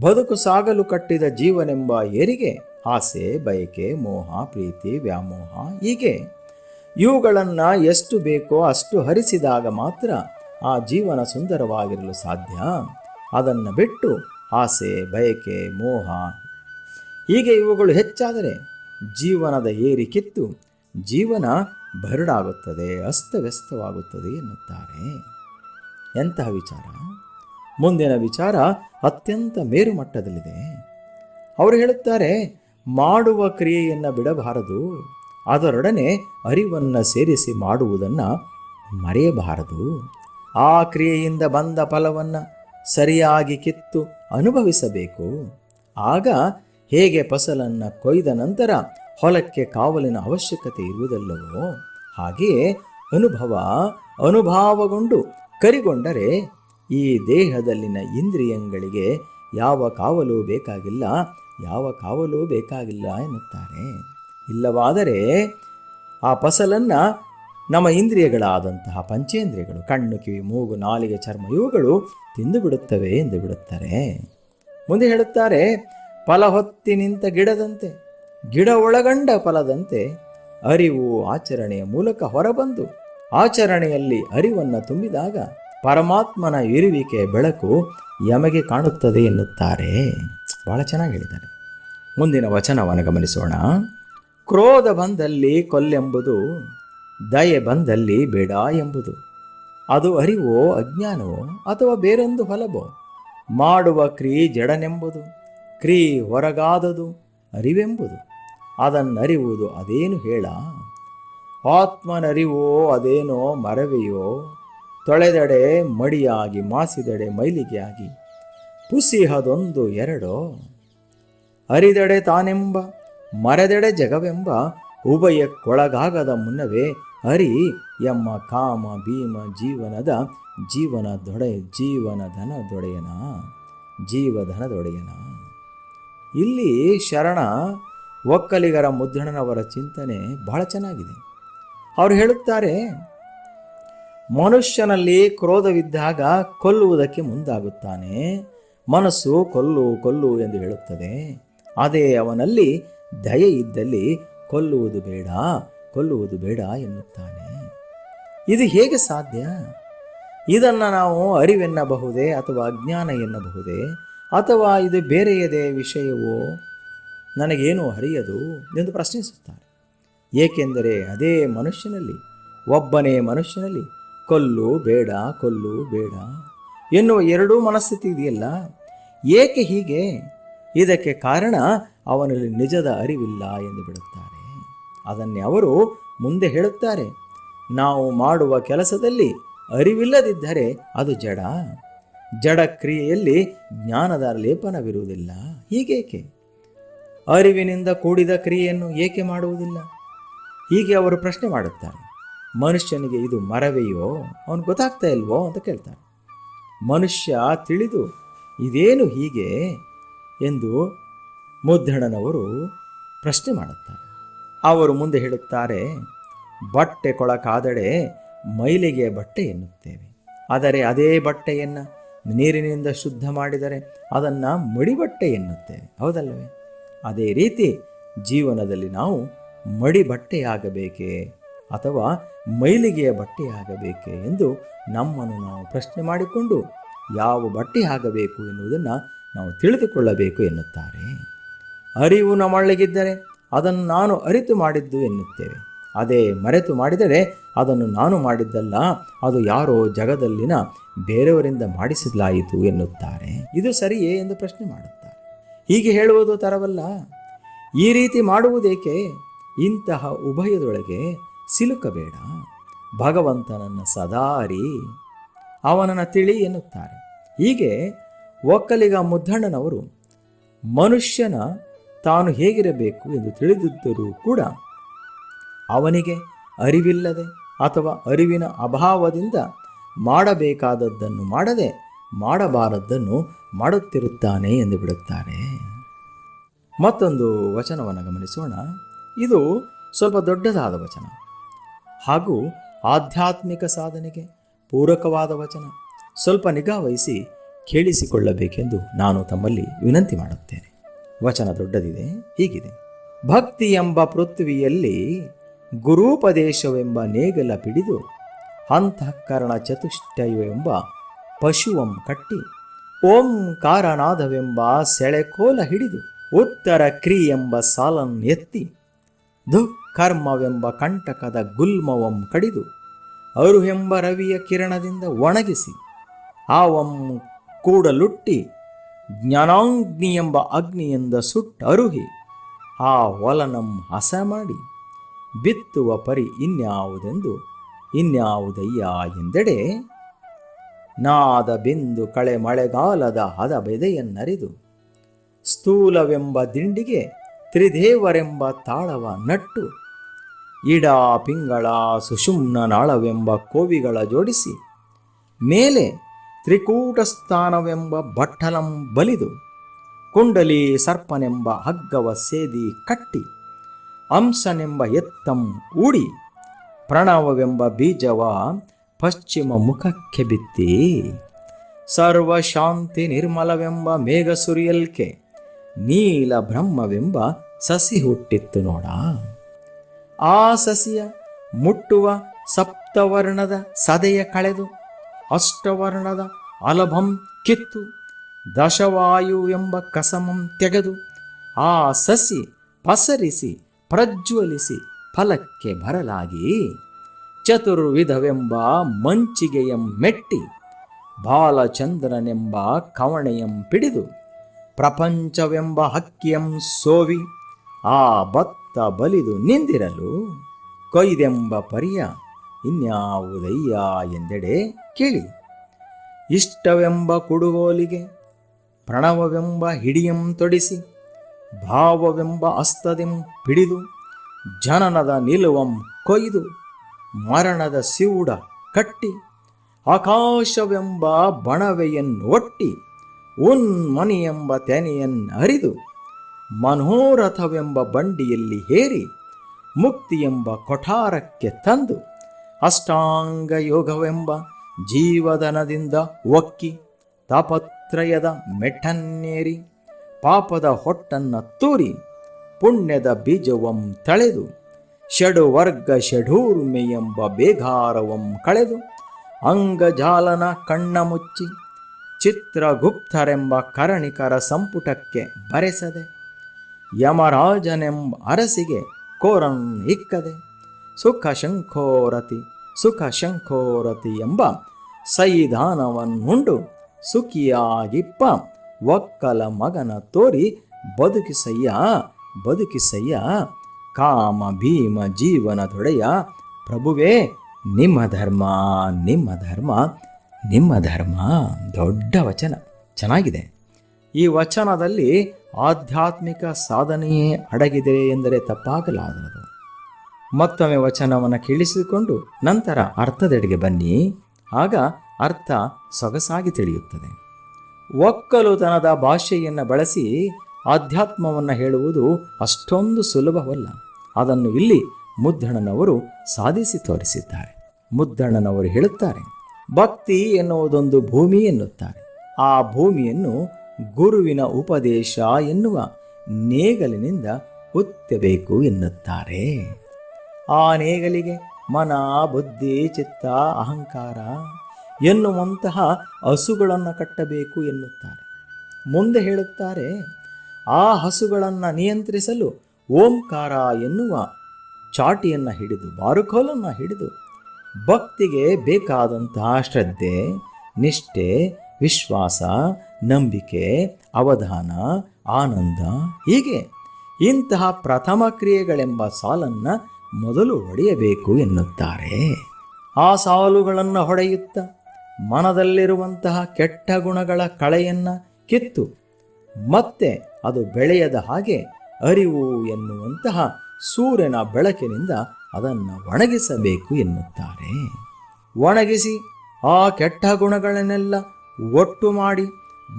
ಬದುಕು ಸಾಗಲು ಕಟ್ಟಿದ ಜೀವನೆಂಬ ಏರಿಗೆ ಆಸೆ, ಬಯಕೆ, ಮೋಹ, ಪ್ರೀತಿ, ವ್ಯಾಮೋಹ ಹೀಗೆ ಇವುಗಳನ್ನು ಎಷ್ಟು ಬೇಕೋ ಅಷ್ಟು ಹರಿಸಿದಾಗ ಮಾತ್ರ ಆ ಜೀವನ ಸುಂದರವಾಗಿರಲು ಸಾಧ್ಯ. ಅದನ್ನು ಬಿಟ್ಟು ಆಸೆ, ಬಯಕೆ, ಮೋಹ ಹೀಗೆ ಇವುಗಳು ಹೆಚ್ಚಾದರೆ ಜೀವನದ ಏರಿ ಕಿತ್ತು ಜೀವನ ಬರಡಾಗುತ್ತದೆ, ಅಸ್ತವ್ಯಸ್ತವಾಗುತ್ತದೆ ಎನ್ನುತ್ತಾರೆ. ಎಂತಹ ವಿಚಾರ? ಮುಂದಿನ ವಿಚಾರ ಅತ್ಯಂತ ಮೇರುಮಟ್ಟದಲ್ಲಿದೆ. ಅವರು ಹೇಳುತ್ತಾರೆ, ಮಾಡುವ ಕ್ರಿಯೆಯನ್ನು ಬಿಡಬಾರದು, ಅದರೊಡನೆ ಅರಿವನ್ನು ಸೇರಿಸಿ ಮಾಡುವುದನ್ನು ಮರೆಯಬಾರದು. ಆ ಕ್ರಿಯೆಯಿಂದ ಬಂದ ಫಲವನ್ನು ಸರಿಯಾಗಿ ಕಿತ್ತು ಅನುಭವಿಸಬೇಕು. ಆಗ ಹೇಗೆ ಫಸಲನ್ನು ಕೊಯ್ದ ನಂತರ ಹೊಲಕ್ಕೆ ಕಾವಲಿನ ಅವಶ್ಯಕತೆ ಇರುವುದಲ್ಲವೋ ಹಾಗೆಯೇ ಅನುಭವ ಅನುಭಾವಗೊಂಡು ಕರಿಗೊಂಡರೆ ಈ ದೇಹದಲ್ಲಿನ ಇಂದ್ರಿಯಂಗಳಿಗೆ ಯಾವ ಕಾವಲು ಬೇಕಾಗಿಲ್ಲ, ಯಾವ ಕಾವಲು ಬೇಕಾಗಿಲ್ಲ ಎನ್ನುತ್ತಾರೆ. ಇಲ್ಲವಾದರೆ ಆ ಫಸಲನ್ನು ನಮ್ಮ ಇಂದ್ರಿಯಗಳಾದಂತಹ ಪಂಚೇಂದ್ರಿಯಗಳು, ಕಣ್ಣು, ಕಿವಿ, ಮೂಗು, ನಾಲಿಗೆ, ಚರ್ಮ ಇವುಗಳು ತಿಂದು ಬಿಡುತ್ತವೆ ಎಂದು ಬಿಡುತ್ತಾರೆ. ಮುಂದೆ ಹೇಳುತ್ತಾರೆ ಫಲ ಹೊತ್ತಿ ನಿಂತ ಗಿಡದಂತೆ, ಗಿಡ ಒಳಗಂಡ ಫಲದಂತೆ ಅರಿವು ಆಚರಣೆಯ ಮೂಲಕ ಹೊರಬಂದು ಆಚರಣೆಯಲ್ಲಿ ಅರಿವನ್ನು ತುಂಬಿದಾಗ ಪರಮಾತ್ಮನ ಇರುವಿಕೆ ಬೆಳಕು ಯಮಗೆ ಕಾಣುತ್ತದೆ ಎನ್ನುತ್ತಾರೆ. ಬಹಳ ಚೆನ್ನಾಗಿ ಹೇಳಿದ್ದಾರೆ. ಮುಂದಿನ ವಚನವನ್ನು ಗಮನಿಸೋಣ. ಕ್ರೋಧ ಬಂದಲ್ಲಿ ಕೊಲ್ಲೆಂಬುದು, ದಯೆ ಬಂದಲ್ಲಿ ಬೇಡ ಎಂಬುದು. ಅದು ಅರಿವೋ ಅಜ್ಞಾನವೋ ಅಥವಾ ಬೇರೊಂದು ಹೊಲಬೋ ಮಾಡುವ ಕ್ರಿಯೆ ಜಡನೆಂಬುದು. ಕ್ರೀ ಹೊರಗಾದದು ಅರಿವೆಂಬುದು. ಅದನ್ನರಿವುದು ಅದೇನು ಹೇಳ? ಆತ್ಮನರಿವೋ ಅದೇನೋ ಮರವೆಯೋ? ತೊಳೆದೆಡೆ ಮಡಿಯಾಗಿ, ಮಾಸಿದೆಡೆ ಮೈಲಿಗೆಯಾಗಿ ಪುಸಿಹದೊಂದು ಎರಡೋ? ಅರಿದೆಡೆ ತಾನೆಂಬ, ಮರೆದೆಡೆ ಜಗವೆಂಬ, ಉಭಯಕ್ಕೊಳಗಾಗದ ಮುನ್ನವೇ ಹರಿ ಎಮ್ಮ ಕಾಮ ಭೀಮ ಜೀವನದ ಜೀವನ ದೊಡೆ ಜೀವನಧನ ದೊಡೆಯನ ಜೀವಧನದೊಡೆಯನ? ಇಲ್ಲಿ ಶರಣ ಒಕ್ಕಲಿಗರ ಮುದ್ರಣನವರ ಚಿಂತನೆ ಬಹಳ ಚೆನ್ನಾಗಿದೆ. ಅವರು ಹೇಳುತ್ತಾರೆ, ಮನುಷ್ಯನಲ್ಲಿ ಕ್ರೋಧವಿದ್ದಾಗ ಕೊಲ್ಲುವುದಕ್ಕೆ ಮುಂದಾಗುತ್ತಾನೆ, ಮನಸ್ಸು ಕೊಲ್ಲು ಕೊಲ್ಲು ಎಂದು ಹೇಳುತ್ತದೆ, ಅದೇ ಅವನಲ್ಲಿ ದಯೆ ಇದ್ದಲ್ಲಿ ಕೊಲ್ಲುವುದು ಬೇಡ ಕೊಲ್ಲುವುದು ಬೇಡ ಎನ್ನುತ್ತಾನೆ. ಇದು ಹೇಗೆ ಸಾಧ್ಯ? ಇದನ್ನು ನಾವು ಅರಿವೆನ್ನಬಹುದೇ ಅಥವಾ ಅಜ್ಞಾನ ಎನ್ನಬಹುದೇ? ಅಥವಾ ಇದು ಬೇರೆಯದೇ ವಿಷಯವೋ? ನನಗೇನು ಹರಿಯದು ಎಂದು ಪ್ರಶ್ನಿಸುತ್ತಾರೆ. ಏಕೆಂದರೆ ಅದೇ ಮನುಷ್ಯನಲ್ಲಿ, ಒಬ್ಬನೇ ಮನುಷ್ಯನಲ್ಲಿ ಕೊಲ್ಲು ಬೇಡ ಕೊಲ್ಲು ಬೇಡ ಎನ್ನುವ ಎರಡೂ ಮನಸ್ಥಿತಿ ಇದೆಯಲ್ಲ? ಏಕೆ ಹೀಗೆ? ಇದಕ್ಕೆ ಕಾರಣ ಅವನಲ್ಲಿ ನಿಜದ ಅರಿವಿಲ್ಲ ಎಂದು ಬಿಡುತ್ತಾರೆ. ಅದನ್ನೇ ಅವರು ಮುಂದೆ ಹೇಳುತ್ತಾರೆ. ನಾವು ಮಾಡುವ ಕೆಲಸದಲ್ಲಿ ಅರಿವಿಲ್ಲದಿದ್ದರೆ ಅದು ಜಡ. ಜಡ ಕ್ರಿಯೆಯಲ್ಲಿ ಜ್ಞಾನದ ಲೇಪನವಿರುವುದಿಲ್ಲ. ಹೀಗೇಕೆ? ಅರಿವಿನಿಂದ ಕೂಡಿದ ಕ್ರಿಯೆಯನ್ನು ಏಕೆ ಮಾಡುವುದಿಲ್ಲ? ಹೀಗೆ ಅವರು ಪ್ರಶ್ನೆ ಮಾಡುತ್ತಾರೆ. ಮನುಷ್ಯನಿಗೆ ಇದು ಮರವೆಯೋ? ಅವನು ಗೊತ್ತಾಗ್ತಾ ಇಲ್ವೋ ಅಂತ ಕೇಳ್ತಾರೆ. ಮನುಷ್ಯ ತಿಳಿದು ಇದೇನು ಹೀಗೆ ಎಂದು ಮುದ್ದಣ್ಣನವರು ಪ್ರಶ್ನೆ ಮಾಡುತ್ತಾರೆ. ಅವರು ಮುಂದೆ ಹೇಳುತ್ತಾರೆ, ಬಟ್ಟೆ ಕೊಳಕಾದಡೆ ಮೈಲಿಗೆ ಬಟ್ಟೆ ಎನ್ನುತ್ತೇವೆ. ಆದರೆ ಅದೇ ಬಟ್ಟೆಯನ್ನು ನೀರಿನಿಂದ ಶುದ್ಧ ಮಾಡಿದರೆ ಅದನ್ನು ಮಡಿಬಟ್ಟೆ ಎನ್ನುತ್ತೇವೆ ಹೌದಲ್ಲವೇ? ಅದೇ ರೀತಿ ಜೀವನದಲ್ಲಿ ನಾವು ಮಡಿಬಟ್ಟೆಯಾಗಬೇಕೇ ಅಥವಾ ಮೈಲಿಗೆಯ ಬಟ್ಟೆಯಾಗಬೇಕೇ ಎಂದು ನಮ್ಮನ್ನು ನಾವು ಪ್ರಶ್ನೆ ಮಾಡಿಕೊಂಡು ಯಾವ ಬಟ್ಟೆ ಆಗಬೇಕು ಎನ್ನುವುದನ್ನು ನಾವು ತಿಳಿದುಕೊಳ್ಳಬೇಕು ಎನ್ನುತ್ತಾರೆ. ಅರಿವು ನಮ್ಮೊಳಗಿದ್ದರೆ ಅದನ್ನು ನಾನು ಅರಿತು ಮಾಡಿದ್ದು ಎನ್ನುತ್ತೇವೆ. ಅದೇ ಮರೆತು ಮಾಡಿದರೆ ಅದನ್ನು ನಾನು ಮಾಡಿದ್ದಲ್ಲ, ಅದು ಯಾರೋ ಜಗದಲ್ಲಿನ ಬೇರೆಯವರಿಂದ ಮಾಡಿಸಲಾಯಿತು ಎನ್ನುತ್ತಾರೆ. ಇದು ಸರಿಯೇ ಎಂದು ಪ್ರಶ್ನೆ ಮಾಡುತ್ತಾರೆ. ಹೀಗೆ ಹೇಳುವುದು ತರವಲ್ಲ. ಈ ರೀತಿ ಮಾಡುವುದೇಕೆ? ಇಂತಹ ಉಭಯದೊಳಗೆ ಸಿಲುಕಬೇಡ. ಭಗವಂತನನ್ನು ಸದಾರಿ ಅವನನ್ನು ತಿಳಿ ಎನ್ನುತ್ತಾರೆ. ಹೀಗೆ ಒಕ್ಕಲಿಗ ಮುದ್ದಣ್ಣನವರು ಮನುಷ್ಯನ ತಾನು ಹೇಗಿರಬೇಕು ಎಂದು ತಿಳಿದಿದ್ದರೂ ಕೂಡ ಅವನಿಗೆ ಅರಿವಿಲ್ಲದೆ ಅಥವಾ ಅರಿವಿನ ಅಭಾವದಿಂದ ಮಾಡಬೇಕಾದದ್ದನ್ನು ಮಾಡದೆ ಮಾಡಬಾರದ್ದನ್ನು ಮಾಡುತ್ತಿರುತ್ತಾನೆ ಎಂದು ಬಿಡುತ್ತಾರೆ. ಮತ್ತೊಂದು ವಚನವನ್ನು ಗಮನಿಸೋಣ. ಇದು ಸ್ವಲ್ಪ ದೊಡ್ಡದಾದ ವಚನ. ಹಾಗೂ ಆಧ್ಯಾತ್ಮಿಕ ಸಾಧನೆಗೆ ಪೂರಕವಾದ ವಚನ. ಸ್ವಲ್ಪ ನಿಗಾ ವಹಿಸಿ ಕೇಳಿಸಿಕೊಳ್ಳಬೇಕೆಂದು ನಾನು ತಮ್ಮಲ್ಲಿ ವಿನಂತಿ ಮಾಡುತ್ತೇನೆ. ವಚನ ದೊಡ್ಡದಿದೆ, ಹೀಗಿದೆ. ಭಕ್ತಿ ಎಂಬ ಪೃಥ್ವಿಯಲ್ಲಿ ಗುರೂಪದೇಶವೆಂಬ ನೇಗಲ ಪಿಡಿದು ಅಂತಃಕರಣ ಚತುಷ್ಟಯವೆಂಬ ಪಶುವಂ ಕಟ್ಟಿ ಓಂಕಾರನಾದವೆಂಬ ಸೆಳೆಕೋಲ ಹಿಡಿದು ಉತ್ತರ ಕ್ರಿ ಎಂಬ ಸಾಲನ್ ಎತ್ತಿ ದುಃಕರ್ಮವೆಂಬ ಕಂಟಕದ ಗುಲ್ಮವಂ ಕಡಿದು ಅರುಹೆಂಬ ರವಿಯ ಕಿರಣದಿಂದ ಒಣಗಿಸಿ ಆವಂ ಕೂಡಲುಟ್ಟಿ ಜ್ಞಾನಾಗ್ನಿ ಎಂಬ ಅಗ್ನಿಯಿಂದ ಸುಟ್ಟರುಹಿ ಆ ಒಲನಂ ಹಸ ಮಾಡಿ ಬಿತ್ತುವ ಪರಿ ಇನ್ಯಾವುದೆಂದು? ಇನ್ಯಾವುದಯ್ಯ ಎಂದೆಡೆ? ನಾದ ಬಿಂದು ಕಳೆ ಮಳೆಗಾಲದ ಹದ ಬೆದೆಯನ್ನರಿದು. ಸ್ಥೂಲವೆಂಬ ದಿಂಡಿಗೆ ತ್ರಿದೇವರೆಂಬ ತಾಳವ ನಟ್ಟು. ಇಡ ಪಿಂಗಳ ಸುಷುಮ್ನ ನಾಳವೆಂಬ ಕೋವಿಗಳ ಜೋಡಿಸಿ. ಮೇಲೆ ತ್ರಿಕೂಟಸ್ಥಾನವೆಂಬ ಬಟ್ಟಲಂ ಬಲಿದು. ಕುಂಡಲಿ ಸರ್ಪನೆಂಬ ಹಗ್ಗವ ಸೇದಿ ಕಟ್ಟಿ. ಅಂಶನೆಂಬ ಎತ್ತಂ ಊಡಿ ಪ್ರಣವವೆಂಬ ಬೀಜವ ಪಶ್ಚಿಮ ಮುಖಕ್ಕೆ ಬಿತ್ತಿ. ಸರ್ವಶಾಂತಿ ನಿರ್ಮಲವೆಂಬ ಮೇಘಸುರಿಯಲ್ಕೆ, ನೀಲ ಬ್ರಹ್ಮವೆಂಬ ಸಸಿ ಹುಟ್ಟಿತ್ತು ನೋಡ. ಆ ಸಸಿಯ ಮುಟ್ಟುವ ಸಪ್ತವರ್ಣದ ಸದೆಯ ಕಳೆದು ಅಷ್ಟವರ್ಣದ ಅಲಭಂ ಕಿತ್ತು ದಶವಾಯು ಎಂಬ ಕಸಮಂ ತೆಗೆದು ಆ ಸಸಿ ಪಸರಿಸಿ ಪ್ರಜ್ವಲಿಸಿ ಫಲಕ್ಕೆ ಬರಲಾಗಿ. ಚತುರ್ವಿಧವೆಂಬ ಮಂಚಿಗೆಯಂ ಮೆಟ್ಟಿ, ಬಾಲಚಂದ್ರನೆಂಬ ಕವಣೆಯಂ ಪಿಡಿದು, ಪ್ರಪಂಚವೆಂಬ ಹಕ್ಕಿಯಂ ಸೋವಿ, ಆ ಭತ್ತ ಬಲಿದು ನಿಂದಿರಲು ಕೊಯ್ದೆಂಬ ಪರಿಯ ಇನ್ಯಾವುದಯ್ಯ ಎಂದೆಡೆ ಕೇಳಿ. ಇಷ್ಟವೆಂಬ ಕುಡುಗೋಲಿಗೆ, ಪ್ರಣವವೆಂಬ ಹಿಡಿಯಂ ತೊಡಿಸಿ ಭಾವವೆಂಬ ಅಸ್ತದಿಂ ಪಿಡಿದು, ಜನನದ ನಿಲುವಂ ಕೊಯ್ದು, ಮರಣದ ಸಿವುಡ ಕಟ್ಟಿ, ಆಕಾಶವೆಂಬ ಬಣವೆಯನ್ನು ಒಟ್ಟಿ ಉನ್ಮನಿ ಎಂಬ ತೆನೆಯನ್ನು ಅರಿದು ಮನೋರಥವೆಂಬ ಬಂಡಿಯಲ್ಲಿ ಹೇರಿ ಎಂಬ ಕೊಠಾರಕ್ಕೆ ತಂದು ಅಷ್ಟಾಂಗ ಯೋಗವೆಂಬ ಜೀವದನದಿಂದ ಒಕ್ಕಿ, ತಾಪತ್ರಯದ ಮೆಟ್ಟನ್ನೇರಿ. ಪಾಪದ ಹೊಟ್ಟನ್ನ ತೂರಿ ಪುಣ್ಯದ ಬೀಜವಂ ತಳೆದು ಷಡು ವರ್ಗ ಷಡೂರ್ಮೆ ಎಂಬ ಬೇಗಾರವಂ ಕಳೆದು ಅಂಗಜಾಲನ ಕಣ್ಣ ಮುಚ್ಚಿ ಚಿತ್ರಗುಪ್ತರೆಂಬ ಕರಣಿಕರ ಸಂಪುಟಕ್ಕೆ ಬರೆಸದೆ ಯಮರಾಜನೆಂಬ ಅರಸಿಗೆ ಕೋರನ್ ಇಕ್ಕದೆ ಸುಖ ಶಂಖೋರತಿ ಸುಖ ಶಂಖೋರತಿ ಎಂಬ ಸೈದಾನವನ್ನುಂಡು ಸುಖಿಯಾಗಿಪ್ಪ ಒಕ್ಕಲ ಮಗನ ತೋರಿ ಬದುಕಿಸಯ್ಯ ಬದುಕಿಸಯ್ಯ. ಕಾಮ ಭೀಮ ಜೀವನ ದೊಡೆಯ ಪ್ರಭುವೇ, ನಿಮ್ಮ ಧರ್ಮ ನಿಮ್ಮ ಧರ್ಮ ನಿಮ್ಮ ಧರ್ಮ. ದೊಡ್ಡ ವಚನ, ಚೆನ್ನಾಗಿದೆ. ಈ ವಚನದಲ್ಲಿ ಆಧ್ಯಾತ್ಮಿಕ ಸಾಧನೆಯೇ ಅಡಗಿದೆ ಎಂದರೆ ತಪ್ಪಾಗಲಾರದು. ಮತ್ತೊಮ್ಮೆ ವಚನವನ್ನು ಕೇಳಿಸಿಕೊಂಡು ನಂತರ ಅರ್ಥದೆಡೆಗೆ ಬನ್ನಿ. ಆಗ ಅರ್ಥ ಸೊಗಸಾಗಿ ತಿಳಿಯುತ್ತದೆ. ಒಕ್ಕಲುತನದ ಭಾಷೆಯನ್ನು ಬಳಸಿ ಆಧ್ಯಾತ್ಮವನ್ನು ಹೇಳುವುದು ಅಷ್ಟೊಂದು ಸುಲಭವಲ್ಲ. ಅದನ್ನು ಇಲ್ಲಿ ಮುದ್ದಣ್ಣನವರು ಸಾಧಿಸಿ ತೋರಿಸಿದ್ದಾರೆ. ಮುದ್ದಣ್ಣನವರು ಹೇಳುತ್ತಾರೆ, ಭಕ್ತಿ ಎನ್ನುವುದೊಂದು ಭೂಮಿ ಎನ್ನುತ್ತಾರೆ. ಆ ಭೂಮಿಯನ್ನು ಗುರುವಿನ ಉಪದೇಶ ಎನ್ನುವ ನೇಗಲಿನಿಂದ ಉತ್ತಬೇಕು ಎನ್ನುತ್ತಾರೆ. ಆ ನೇಗಲಿಗೆ ಮನ ಬುದ್ಧಿ ಚಿತ್ತ ಅಹಂಕಾರ ಎನ್ನುವಂತಹ ಹಸುಗಳನ್ನು ಕಟ್ಟಬೇಕು ಎನ್ನುತ್ತಾರೆ. ಮುಂದೆ ಹೇಳುತ್ತಾರೆ, ಆ ಹಸುಗಳನ್ನು ನಿಯಂತ್ರಿಸಲು ಓಂಕಾರ ಎನ್ನುವ ಚಾಟಿಯನ್ನು ಹಿಡಿದು, ಬಾರುಕೋಲನ್ನು ಹಿಡಿದು, ಭಕ್ತಿಗೆ ಬೇಕಾದಂತಹ ಶ್ರದ್ಧೆ, ನಿಷ್ಠೆ, ವಿಶ್ವಾಸ, ನಂಬಿಕೆ, ಅವಧಾನ, ಆನಂದ, ಹೀಗೆ ಇಂತಹ ಪ್ರಥಮ ಕ್ರಿಯೆಗಳೆಂಬ ಸಾಲನ್ನು ಮೊದಲು ಹೊಡೆಯಬೇಕು ಎನ್ನುತ್ತಾರೆ. ಆ ಸಾಲುಗಳನ್ನು ಹೊಡೆಯುತ್ತ ಮನದಲ್ಲಿರುವಂತಹ ಕೆಟ್ಟ ಗುಣಗಳ ಕಳೆಯನ್ನು ಕಿತ್ತು. ಮತ್ತೆ ಅದು ಬೆಳೆಯದ ಹಾಗೆ ಅರಿವು ಎನ್ನುವಂತಹ ಸೂರ್ಯನ ಬೆಳಕಿನಿಂದ ಅದನ್ನು ಒಣಗಿಸಬೇಕು ಎನ್ನುತ್ತಾರೆ. ಒಣಗಿಸಿ ಆ ಕೆಟ್ಟ ಗುಣಗಳನ್ನೆಲ್ಲ ಒಟ್ಟು ಮಾಡಿ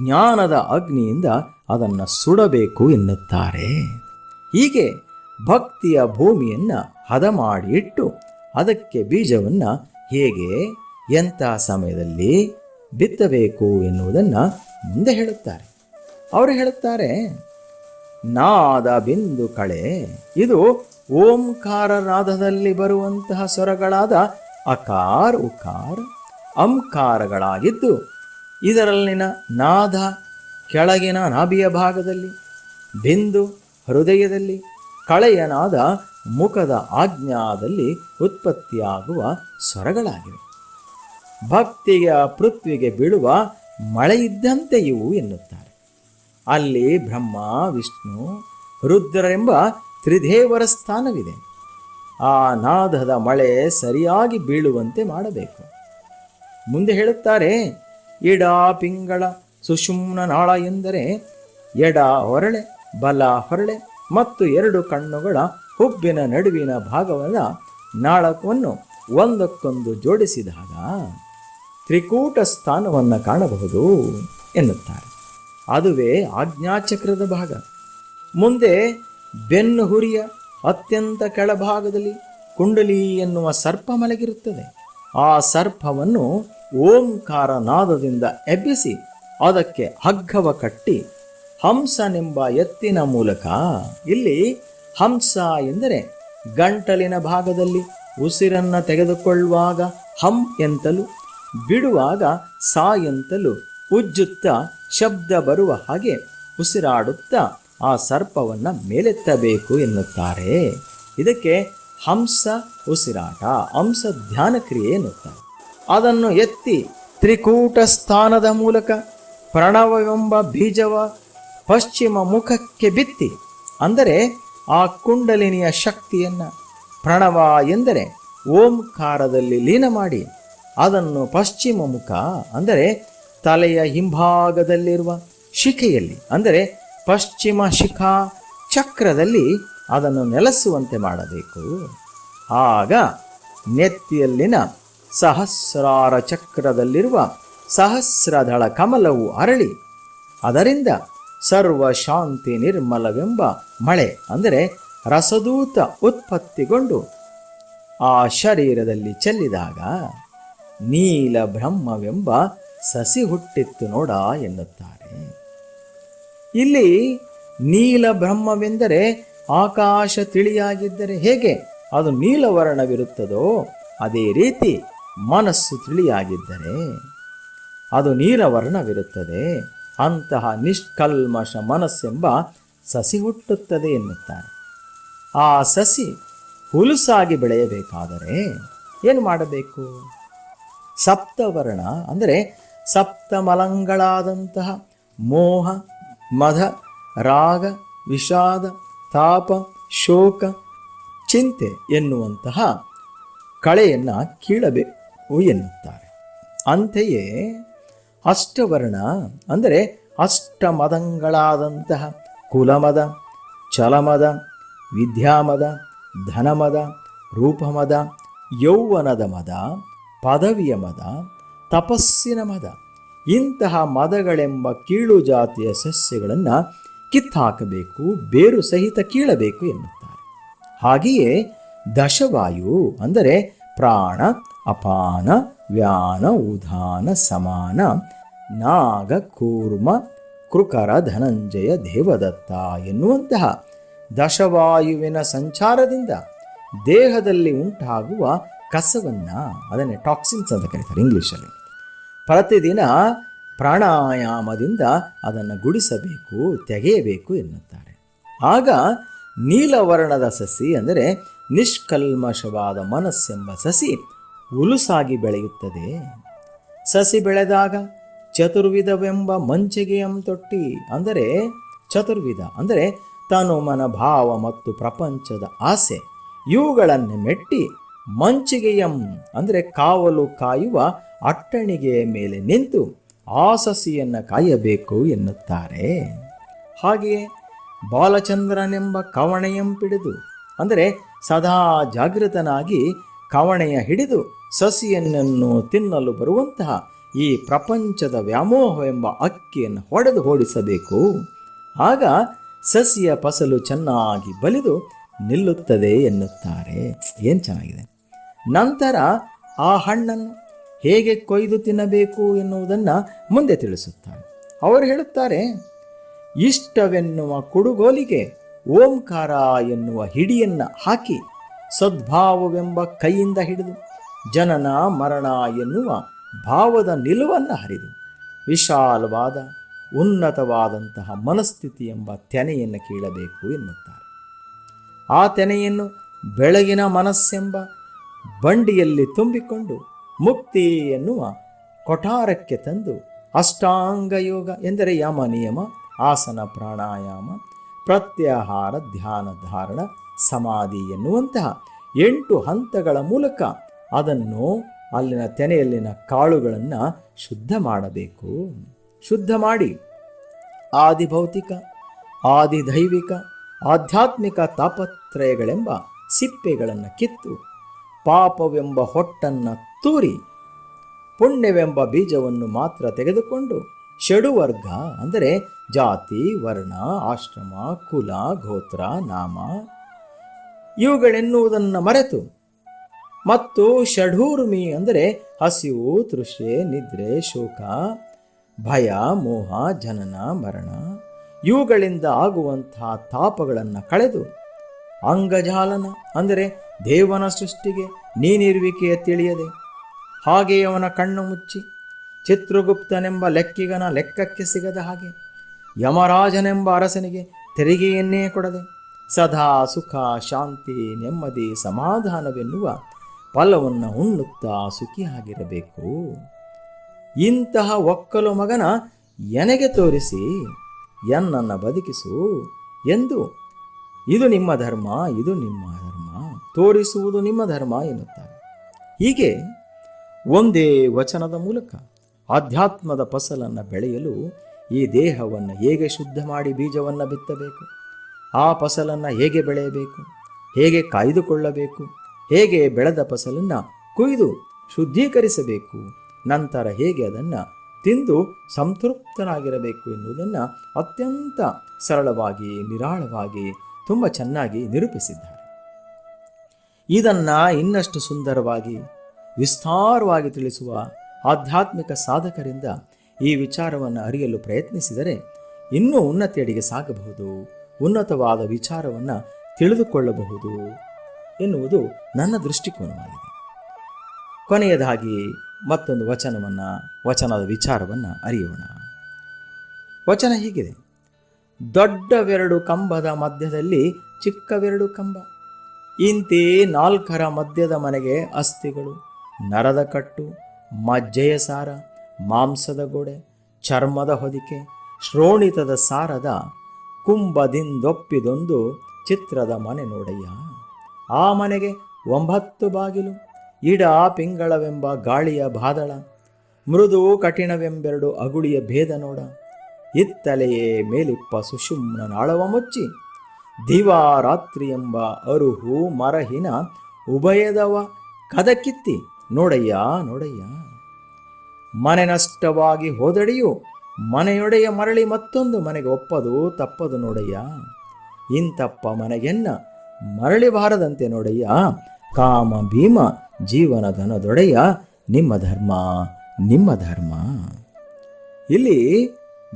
ಜ್ಞಾನದ ಅಗ್ನಿಯಿಂದ ಅದನ್ನು ಸುಡಬೇಕು ಎನ್ನುತ್ತಾರೆ. ಹೀಗೆ ಭಕ್ತಿಯ ಭೂಮಿಯನ್ನು ಹದ ಮಾಡಿ ಇಟ್ಟು ಅದಕ್ಕೆ ಬೀಜವನ್ನು ಹೇಗೆ ಎಂಥ ಸಮಯದಲ್ಲಿ ಬಿತ್ತಬೇಕು ಎನ್ನುವುದನ್ನು ಮುಂದೆ ಹೇಳುತ್ತಾರೆ. ಅವರು ಹೇಳುತ್ತಾರೆ, ನಾದ ಬಿಂದು ಕಳೆ, ಇದು ಓಂಕಾರ ರಾಧದಲ್ಲಿ ಬರುವಂತಹ ಸ್ವರಗಳಾದ ಅಕಾರ, ಉಕಾರ, ಅಂಕಾರಗಳಾಗಿದ್ದು, ಇದರಲ್ಲಿನ ನಾದ ಕೆಳಗಿನ ನಾಭಿಯ ಭಾಗದಲ್ಲಿ, ಬಿಂದು ಹೃದಯದಲ್ಲಿ ಕಳೆಯ ನಾದ ಮುಖದ ಆಜ್ಞಾದಲ್ಲಿ ಉತ್ಪತ್ತಿಯಾಗುವ ಸ್ವರಗಳಾಗಿವೆ. ಭಕ್ತಿಯ ಪೃಥ್ವಿಗೆ ಬೀಳುವ ಮಳೆಯಿದ್ದಂತೆ ಇವು ಎನ್ನುತ್ತಾರೆ. ಅಲ್ಲಿ ಬ್ರಹ್ಮ, ವಿಷ್ಣು, ರುದ್ರರೆಂಬ ತ್ರಿದೇವರ ಸ್ಥಾನವಿದೆ. ಆ ನಾದದ ಮಳೆ ಸರಿಯಾಗಿ ಬೀಳುವಂತೆ ಮಾಡಬೇಕು. ಮುಂದೆ ಹೇಳುತ್ತಾರೆ, ಎಡ ಪಿಂಗಳ ಸುಷುಮ್ನ ನಾಳ ಎಂದರೆ ಎಡ ಹೊರಳೆ, ಬಲ ಹೊರಳೆ ಮತ್ತು ಎರಡು ಕಣ್ಣುಗಳ ಹುಬ್ಬಿನ ನಡುವಿನ ಭಾಗವಾದ ನಾಳಕವನ್ನು ಒಂದಕ್ಕೊಂದು ಜೋಡಿಸಿದಾಗ ತ್ರಿಕೂಟ ಸ್ಥಾನವನ್ನು ಕಾಣಬಹುದು ಎನ್ನುತ್ತಾರೆ. ಅದುವೇ ಆಜ್ಞಾಚಕ್ರದ ಭಾಗ. ಮುಂದೆ ಬೆನ್ನು ಹುರಿಯ ಅತ್ಯಂತ ಕೆಳಭಾಗದಲ್ಲಿ ಕುಂಡಲಿ ಎನ್ನುವ ಸರ್ಪ ಮಲಗಿರುತ್ತದೆ. ಆ ಸರ್ಪವನ್ನು ಓಂಕಾರ ನಾದದಿಂದ ಎಬ್ಬಿಸಿ ಅದಕ್ಕೆ ಹಗ್ಗವ ಕಟ್ಟಿ ಹಂಸನೆಂಬ ಎತ್ತಿನ ಮೂಲಕ ಇಲ್ಲಿ ಹಂಸ ಎಂದರೆ ಗಂಟಲಿನ ಭಾಗದಲ್ಲಿ ಉಸಿರನ್ನು ತೆಗೆದುಕೊಳ್ಳುವಾಗ ಹಂ ಎಂತಲೂ ಬಿಡುವಾಗ ಸಾಯಂತಲೂ ಉಜ್ಜುತ್ತ ಶಬ್ದ ಬರುವ ಹಾಗೆ ಉಸಿರಾಡುತ್ತಾ ಆ ಸರ್ಪವನ್ನು ಮೇಲೆತ್ತಬೇಕು ಎನ್ನುತ್ತಾರೆ. ಇದಕ್ಕೆ ಹಂಸ ಉಸಿರಾಟ, ಹಂಸ ಧ್ಯಾನ ಕ್ರಿಯೆ ಎನ್ನುತ್ತಾರೆ. ಅದನ್ನು ಎತ್ತಿ ತ್ರಿಕೂಟ ಸ್ಥಾನದ ಮೂಲಕ, ಪ್ರಣವವೆಂಬ ಬೀಜವ ಪಶ್ಚಿಮ ಮುಖಕ್ಕೆ ಬಿತ್ತಿ, ಅಂದರೆ ಆ ಕುಂಡಲಿನಿಯ ಶಕ್ತಿಯನ್ನು ಪ್ರಣವ ಎಂದರೆ ಓಂಕಾರದಲ್ಲಿ ಲೀನ ಮಾಡಿ ಅದನ್ನು ಪಶ್ಚಿಮ ಮುಖ, ಅಂದರೆ ತಲೆಯ ಹಿಂಭಾಗದಲ್ಲಿರುವ ಶಿಖೆಯಲ್ಲಿ, ಅಂದರೆ ಪಶ್ಚಿಮ ಶಿಖಾ ಚಕ್ರದಲ್ಲಿ ಅದನ್ನು ನೆಲೆಸುವಂತೆ ಮಾಡಬೇಕು. ಆಗ ನೆತ್ತಿಯಲ್ಲಿನ ಸಹಸ್ರಾರ ಚಕ್ರದಲ್ಲಿರುವ ಸಹಸ್ರದಳ ಕಮಲವು ಅರಳಿ, ಅದರಿಂದ ಸರ್ವ ಶಾಂತಿ ನಿರ್ಮಲವೆಂಬ ಮಳೆ, ಅಂದರೆ ರಸದೂತ ಉತ್ಪತ್ತಿಗೊಂಡು ಆ ಶರೀರದಲ್ಲಿ ಚೆಲ್ಲಿದಾಗ ನೀಲ ಬ್ರಹ್ಮವೆಂಬ ಸಸಿ ಹುಟ್ಟಿತ್ತು ನೋಡ ಎನ್ನುತ್ತಾರೆ. ಇಲ್ಲಿ ನೀಲ ಬ್ರಹ್ಮವೆಂದರೆ ಆಕಾಶ ತಿಳಿಯಾಗಿದ್ದರೆ ಹೇಗೆ? ಅದು ನೀಲವರ್ಣವಿರುತ್ತದೋ ಅದೇ ರೀತಿ ಮನಸ್ಸು ತಿಳಿಯಾಗಿದ್ದರೆ ಅದು ನೀಲವರ್ಣವಿರುತ್ತದೆ. ಅಂತಹ ನಿಷ್ಕಲ್ಮಶ ಮನಸ್ಸೆಂಬ ಸಸಿ ಹುಟ್ಟುತ್ತದೆ ಎನ್ನುತ್ತಾರೆ. ಆ ಸಸಿ ಹುಲುಸಾಗಿ ಬೆಳೆಯಬೇಕಾದರೆ ಏನು ಮಾಡಬೇಕು? ಸಪ್ತವರ್ಣ ಅಂದರೆ ಸಪ್ತಮಲಂಗಳಾದಂತಹ ಮೋಹ ಮಧ ರಾಗ, ವಿಷಾದ, ತಾಪ, ಶೋಕ, ಚಿಂತೆ ಎನ್ನುವಂತಹ ಕಳೆಯನ್ನು ಕೀಳಬೇಕು ಎನ್ನುತ್ತಾರೆ. ಅಂತೆಯೇ ಅಷ್ಟವರ್ಣ ಅಂದರೆ ಅಷ್ಟಮದಂಗಳಾದಂತಹ ಕುಲಮದ, ಚಲಮದ, ವಿದ್ಯಾಮದ, ಧನಮದ, ರೂಪಮದ, ಯೌವನದ ಮದ ಪದವಿಯ ಮದ, ತಪಸ್ಸಿನ ಮದ, ಇಂತಹ ಮದಗಳೆಂಬ ಕೀಳು ಜಾತಿಯ ಸಸ್ಯಗಳನ್ನು ಕಿತ್ತಾಕಬೇಕು, ಬೇರು ಸಹಿತ ಕೀಳಬೇಕು ಎನ್ನುತ್ತಾರೆ. ಹಾಗೆಯೇ ದಶವಾಯು ಅಂದರೆ ಪ್ರಾಣ, ಅಪಾನ, ವ್ಯಾನ ಉದಾನ ಸಮಾನ, ನಾಗ, ಕೂರ್ಮ, ಕೃಕರ, ಧನಂಜಯ, ದೇವದತ್ತ ಎನ್ನುವಂತಹ ದಶವಾಯುವಿನ ಸಂಚಾರದಿಂದ ದೇಹದಲ್ಲಿ ಉಂಟಾಗುವ ಕಸವನ್ನು, ಅದನ್ನೇ ಟಾಕ್ಸಿನ್ಸ್ ಅಂತ ಕರೀತಾರೆ ಇಂಗ್ಲೀಷಲ್ಲಿ. ಪ್ರತಿದಿನ ಪ್ರಾಣಾಯಾಮದಿಂದ ಅದನ್ನು ಗುಡಿಸಬೇಕು, ತೆಗೆಯಬೇಕು ಎನ್ನುತ್ತಾರೆ. ಆಗ ನೀಲವರ್ಣದ ಸಸಿ ಅಂದರೆ ನಿಷ್ಕಲ್ಮಶವಾದ ಮನಸ್ಸೆಂಬ ಸಸಿ ಉಲುಸಾಗಿ ಬೆಳೆಯುತ್ತದೆ. ಸಸಿ ಬೆಳೆದಾಗ ಚತುರ್ವಿಧವೆಂಬ ಮಂಚಿಗೆಯಂ ತೊಟ್ಟಿ ಅಂದರೆ ಚತುರ್ವಿಧ ಅಂದರೆ ತನು ಮನ ಭಾವ ಮತ್ತು ಪ್ರಪಂಚದ ಆಸೆ, ಇವುಗಳನ್ನು ಮೆಟ್ಟಿ ಮಂಚಿಗೆಯಂ, ಅಂದರೆ ಕಾವಲು ಕಾಯುವ ಅಟ್ಟಣಿಗೆಯ ಮೇಲೆ ನಿಂತು ಆ ಸಸಿಯನ್ನು ಕಾಯಬೇಕು ಎನ್ನುತ್ತಾರೆ. ಹಾಗೆಯೇ ಬಾಲಚಂದ್ರನೆಂಬ ಕವಣೆಯಂ ಪಿಡಿದು, ಅಂದರೆ ಸದಾ ಜಾಗೃತನಾಗಿ ಕವಣೆಯ ಹಿಡಿದು ಸಸಿಯನ್ನನ್ನು ತಿನ್ನಲು ಬರುವಂತಹ ಈ ಪ್ರಪಂಚದ ವ್ಯಾಮೋಹವೆಂಬ ಅಕ್ಕಿಯನ್ನು ಹೊಡೆದು ಓಡಿಸಬೇಕು. ಆಗ ಸಸಿಯ ಫಸಲು ಚೆನ್ನಾಗಿ ಬಲಿದು ನಿಲ್ಲುತ್ತದೆ ಎನ್ನುತ್ತಾರೆ. ಏನು ಚೆನ್ನಾಗಿದೆ? ನಂತರ ಆ ಹಣ್ಣನ್ನು ಹೇಗೆ ಕೊಯ್ದು ತಿನ್ನಬೇಕು ಎನ್ನುವುದನ್ನು ಮುಂದೆ ತಿಳಿಸುತ್ತಾನೆ. ಅವರು ಹೇಳುತ್ತಾರೆ, ಇಷ್ಟವೆನ್ನುವ ಕುಡುಗೋಲಿಗೆ ಓಂಕಾರ ಎನ್ನುವ ಹಿಡಿಯನ್ನು ಹಾಕಿ ಸದ್ಭಾವವೆಂಬ ಕೈಯಿಂದ ಹಿಡಿದು ಜನನ ಮರಣ ಎನ್ನುವ ಭಾವದ ನಿಲುವನ್ನು ಹರಿದು ವಿಶಾಲವಾದ ಉನ್ನತವಾದಂತಹ ಮನಸ್ಥಿತಿ ಎಂಬ ತೆನೆಯನ್ನು ಕೀಳಬೇಕು ಎನ್ನುತ್ತಾರೆ. ಆ ತೆನೆಯನ್ನು ಬೆಳಗಿನ ಮನಸ್ಸೆಂಬ ಬಂಡಿಯಲ್ಲಿ ತುಂಬಿಕೊಂಡು ಮುಕ್ತಿ ಎನ್ನುವ ಕೊಠಾರಕ್ಕೆ ತಂದು ಅಷ್ಟಾಂಗ ಯೋಗ ಎಂದರೆ ಯಮ ನಿಯಮ, ಆಸನ ಪ್ರಾಣಾಯಾಮ, ಪ್ರತ್ಯಾಹಾರ ಧ್ಯಾನ ಧಾರಣ, ಸಮಾಧಿ ಎನ್ನುವಂತಹ ಎಂಟು ಹಂತಗಳ ಮೂಲಕ ಅದನ್ನು ಅಲ್ಲಿನ ತೆನೆಯಲ್ಲಿನ ಕಾಳುಗಳನ್ನು ಶುದ್ಧ ಮಾಡಬೇಕು. ಶುದ್ಧ ಮಾಡಿ ಆದಿಭೌತಿಕ, ಆದಿದೈವಿಕ, ಆಧ್ಯಾತ್ಮಿಕ ತಾಪತ್ರಯಗಳೆಂಬ ಸಿಪ್ಪೆಗಳನ್ನು ಕಿತ್ತು ಪಾಪವೆಂಬ ಹೊಟ್ಟನ್ನು ತೂರಿ, ಪುಣ್ಯವೆಂಬ ಬೀಜವನ್ನು ಮಾತ್ರ ತೆಗೆದುಕೊಂಡು ಷಡುವರ್ಗ ಅಂದರೆ ಜಾತಿ, ವರ್ಣ, ಆಶ್ರಮ, ಕುಲ, ಗೋತ್ರ, ನಾಮ ಇವುಗಳೆನ್ನುವುದನ್ನು ಮರೆತು ಮತ್ತು ಷಡೂರ್ಮಿ ಅಂದರೆ ಹಸಿವು ತೃಷೆ ನಿದ್ರೆ, ಶೋಕ, ಭಯ, ಮೋಹ, ಜನನ, ಮರಣ ಇವುಗಳಿಂದ ಆಗುವಂತಹ ತಾಪಗಳನ್ನು ಕಳೆದು ಅಂಗಜಾಲನ, ಅಂದರೆ ದೇವನ ಸೃಷ್ಟಿಗೆ ನೀನಿರುವಿಕೆಯ ತಿಳಿಯದೆ. ಹಾಗೆ ಅವನ ಕಣ್ಣು ಮುಚ್ಚಿ, ಚಿತ್ರಗುಪ್ತನೆಂಬ ಲೆಕ್ಕಿಗನ ಲೆಕ್ಕಕ್ಕೆ ಸಿಗದ ಹಾಗೆ ಯಮರಾಜನೆಂಬ ಅರಸನಿಗೆ ತೆರಿಗೆಯನ್ನೇ ಕೊಡದೆ, ಸದಾ ಸುಖ, ಶಾಂತಿ, ನೆಮ್ಮದಿ, ಸಮಾಧಾನವೆನ್ನುವ ಫಲವನ್ನು ಉಣ್ಣುತ್ತಾ ಸುಖಿಯಾಗಿರಬೇಕು. ಇಂತಹ ಒಕ್ಕಲು ಮಗನ ಎನೆಗೆ ತೋರಿಸಿ, ಎನ್ನನ್ನು ಬದುಕಿಸು ಎಂದು ಇದು ನಿಮ್ಮ ಧರ್ಮ, ಇದು ನಿಮ್ಮ ಧರ್ಮ, ತೋರಿಸುವುದು ನಿಮ್ಮ ಧರ್ಮ ಎನ್ನುತ್ತಾರೆ. ಹೀಗೆ ಒಂದೇ ವಚನದ ಮೂಲಕ ಆಧ್ಯಾತ್ಮದ ಫಸಲನ್ನು ಬೆಳೆಯಲು ಈ ದೇಹವನ್ನು ಹೇಗೆ ಶುದ್ಧ ಮಾಡಿ ಬೀಜವನ್ನು ಬಿತ್ತಬೇಕು, ಆ ಫಸಲನ್ನು ಹೇಗೆ ಬೆಳೆಯಬೇಕು, ಹೇಗೆ ಕಾಯ್ದುಕೊಳ್ಳಬೇಕು, ಹೇಗೆ ಬೆಳೆದ ಫಸಲನ್ನು ಕೊಯ್ದು ಶುದ್ಧೀಕರಿಸಬೇಕು, ನಂತರ ಹೇಗೆ ಅದನ್ನು ತಿಂದು ಸಂತೃಪ್ತನಾಗಿರಬೇಕು ಎನ್ನುವುದನ್ನು ಅತ್ಯಂತ ಸರಳವಾಗಿ, ನಿರಾಳವಾಗಿ ತುಂಬ ಚೆನ್ನಾಗಿ ನಿರೂಪಿಸಿದ್ದಾರೆ. ಇದನ್ನು ಇನ್ನಷ್ಟು ಸುಂದರವಾಗಿ, ವಿಸ್ತಾರವಾಗಿ ತಿಳಿಸುವ ಆಧ್ಯಾತ್ಮಿಕ ಸಾಧಕರಿಂದ ಈ ವಿಚಾರವನ್ನು ಅರಿಯಲು ಪ್ರಯತ್ನಿಸಿದರೆ ಇನ್ನೂ ಉನ್ನತಿಯಡಿಗೆ ಸಾಗಬಹುದು, ಉನ್ನತವಾದ ವಿಚಾರವನ್ನು ತಿಳಿದುಕೊಳ್ಳಬಹುದು ಎನ್ನುವುದು ನನ್ನ ದೃಷ್ಟಿಕೋನವಾಗಿದೆ. ಕೊನೆಯದಾಗಿ ಮತ್ತೊಂದು ವಚನವನ್ನು, ವಚನದ ವಿಚಾರವನ್ನು ಅರಿಯೋಣ. ವಚನ ಹೀಗಿದೆ. ದೊಡ್ಡವೆರಡು ಕಂಬದ ಮಧ್ಯದಲ್ಲಿ ಚಿಕ್ಕವೆರಡು ಕಂಬ. ಇಂತಿ ನಾಲ್ಕರ ಮಧ್ಯದ ಮನೆಗೆ ಅಸ್ಥಿಗಳು, ನರದ ಕಟ್ಟು, ಮಜ್ಜೆಯ ಸಾರ, ಮಾಂಸದ ಗೋಡೆ, ಚರ್ಮದ ಹೊದಿಕೆ, ಶ್ರೋಣಿತದ ಸಾರದ ಕುಂಭದಿಂದೊಪ್ಪಿದೊಂದು ಚಿತ್ರದ ಮನೆ ನೋಡಯ್ಯ. ಆ ಮನೆಗೆ ಒಂಬತ್ತು ಬಾಗಿಲು, ಇಡ ಪಿಂಗಳವೆಂಬ ಗಾಳಿಯ ಬಾದಳ, ಮೃದು ಕಠಿಣವೆಂಬೆರಡು ಅಗುಳಿಯ ಭೇದ ನೋಡ. ಇತ್ತಲೆಯೇ ಮೇಲಿಪ್ಪ ಸುಷುಮ್ನ ಮುಚ್ಚಿ ದಿವಾರಾತ್ರಿ ಎಂಬ ಅರುಹು ಮರಹಿನ ಉಭಯದವ ಕದಕಿತ್ತಿ, ನೋಡಯ್ಯ ನೋಡಯ್ಯ. ಮನೆ ನಷ್ಟವಾಗಿ ಹೋದಡಿಯು, ಮನೆಯೊಡೆಯ ಮರಳಿ ಮತ್ತೊಂದು ಮನೆಗೆ ಒಪ್ಪದು ತಪ್ಪದು ನೋಡಯ್ಯ. ಇಂತಪ್ಪ ಮನೆಗೆನ್ನ ಮರಳಿ ಬಾರದಂತೆ ನೋಡಯ್ಯ. ಕಾಮ ಭೀಮ ಜೀವನ ಧನದೊಡೆಯ ನಿಮ್ಮ ಧರ್ಮ ನಿಮ್ಮ ಧರ್ಮ. ಇಲ್ಲಿ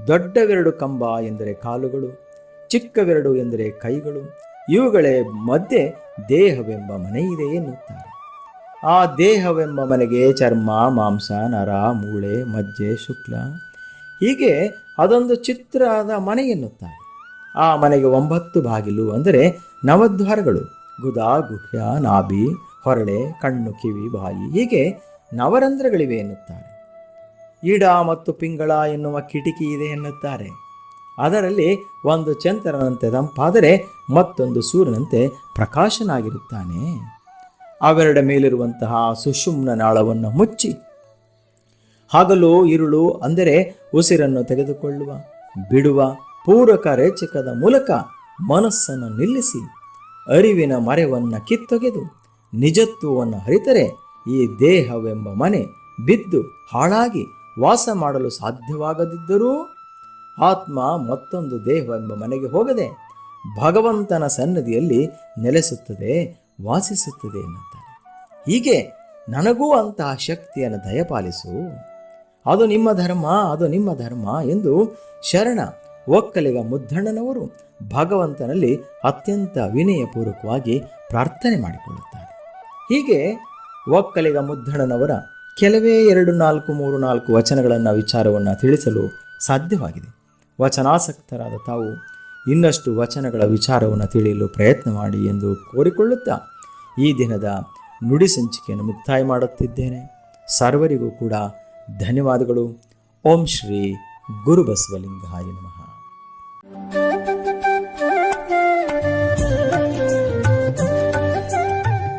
ದೊಡ್ಡವೆರಡು ಕಂಬ ಎಂದರೆ ಕಾಲುಗಳು, ಚಿಕ್ಕವೆರಡು ಎಂದರೆ ಕೈಗಳು, ಇವುಗಳೇ ಮಧ್ಯೆ ದೇಹವೆಂಬ ಮನೆ ಇದೆ ಎನ್ನುತ್ತಾರೆ. ಆ ದೇಹವೆಂಬ ಮನೆಗೆ ಚರ್ಮ, ಮಾಂಸ, ನರ, ಮೂಳೆ, ಮಜ್ಜೆ, ಶುಕ್ಲ, ಹೀಗೆ ಅದೊಂದು ಚಿತ್ರದ ಮನೆ ಎನ್ನುತ್ತಾರೆ. ಆ ಮನೆಗೆ ಒಂಬತ್ತು ಬಾಗಿಲು ಅಂದರೆ ನವದ್ವಾರಗಳು, ಗುದ, ಗುಹ್ಯ, ನಾಭಿ, ಹೊರಳೆ, ಕಣ್ಣು, ಕಿವಿ, ಬಾಯಿ ಹೀಗೆ ನವರಂಧ್ರಗಳಿವೆ ಎನ್ನುತ್ತಾರೆ. ಈಡ ಮತ್ತು ಪಿಂಗಳ ಎನ್ನುವ ಕಿಟಕಿ ಇದೆ ಎನ್ನುತ್ತಾರೆ. ಅದರಲ್ಲಿ ಒಂದು ಚಂದ್ರನಂತೆ ತಂಪಾದರೆ ಮತ್ತೊಂದು ಸೂರ್ಯನಂತೆ ಪ್ರಕಾಶನಾಗಿರುತ್ತಾನೆ. ಅವೆರಡ ಮೇಲಿರುವಂತಹ ಸುಷುಮ್ನ ನಾಳವನ್ನು ಮುಚ್ಚಿ, ಹಗಲು ಇರುಳು ಅಂದರೆ ಉಸಿರನ್ನು ತೆಗೆದುಕೊಳ್ಳುವ, ಬಿಡುವ ಪೂರಕ ರೇಚಕದ ಮೂಲಕ ಮನಸ್ಸನ್ನು ನಿಲ್ಲಿಸಿ, ಅರಿವಿನ ಮರೆವನ್ನು ಕಿತ್ತೊಗೆದು, ನಿಜತ್ವವನ್ನು ಹರಿತರೆ ಈ ದೇಹವೆಂಬ ಮನೆ ಬಿದ್ದು ಹಾಳಾಗಿ ವಾಸ ಮಾಡಲು ಸಾಧ್ಯವಾಗದಿದ್ದರೂ ಆತ್ಮ ಮತ್ತೊಂದು ದೇಹವೆಂಬ ಮನೆಗೆ ಹೋಗದೆ ಭಗವಂತನ ಸನ್ನದಿಯಲ್ಲಿ ನೆಲೆಸುತ್ತದೆ, ವಾಸಿಸುತ್ತದೆ ಎನ್ನುತ್ತಾರೆ. ಹೀಗೆ ನನಗೂ ಅಂತಹ ಶಕ್ತಿಯನ್ನು ದಯಪಾಲಿಸು. ಅದು ನಿಮ್ಮ ಧರ್ಮ, ಅದು ನಿಮ್ಮ ಧರ್ಮ ಎಂದು ಶರಣ ಒಕ್ಕಲಿಗ ಮುದ್ದಣ್ಣನವರು ಭಗವಂತನಲ್ಲಿ ಅತ್ಯಂತ ವಿನಯಪೂರ್ವಕವಾಗಿ ಪ್ರಾರ್ಥನೆ ಮಾಡಿಕೊಳ್ಳುತ್ತಾರೆ. ಹೀಗೆ ಒಕ್ಕಲಿಗ ಮುದ್ದಣ್ಣನವರ ಕೆಲವೇ ಎರಡು ನಾಲ್ಕು ಮೂರು ನಾಲ್ಕು ವಚನಗಳನ್ನು ವಿಚಾರವನ್ನು ತಿಳಿಸಲು ಸಾಧ್ಯವಾಗಿದೆ. ವಚನಾಸಕ್ತರಾದ ತಾವು ಇನ್ನಷ್ಟು ವಚನಗಳ ವಿಚಾರವನ್ನು ತಿಳಿಯಲು ಪ್ರಯತ್ನ ಮಾಡಿ ಎಂದು ಕೋರಿಕೊಳ್ಳುತ್ತಾ ಈ ದಿನದ ನುಡಿ ಸಂಚಿಕೆಯನ್ನು ಮುಕ್ತಾಯ ಮಾಡುತ್ತಿದ್ದೇನೆ. ಸರ್ವರಿಗೂ ಕೂಡ ಧನ್ಯವಾದಗಳು. ಓಂ ಶ್ರೀ ಗುರು ಬಸವಲಿಂಗಾಯ ನಮಃ.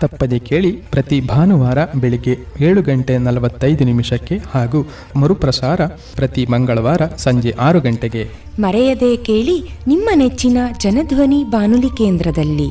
ತಪ್ಪದೆ ಕೇಳಿ ಪ್ರತಿ ಭಾನುವಾರ ಬೆಳಿಗ್ಗೆ ಏಳು ಗಂಟೆ ನಲವತ್ತೈದು ನಿಮಿಷಕ್ಕೆ ಹಾಗೂ ಮರುಪ್ರಸಾರ ಪ್ರತಿ ಮಂಗಳವಾರ ಸಂಜೆ ಆರು ಗಂಟೆಗೆ. ಮರೆಯದೆ ಕೇಳಿ ನಿಮ್ಮ ನೆಚ್ಚಿನ ಜನಧ್ವನಿ ಬಾನುಲಿ ಕೇಂದ್ರದಲ್ಲಿ.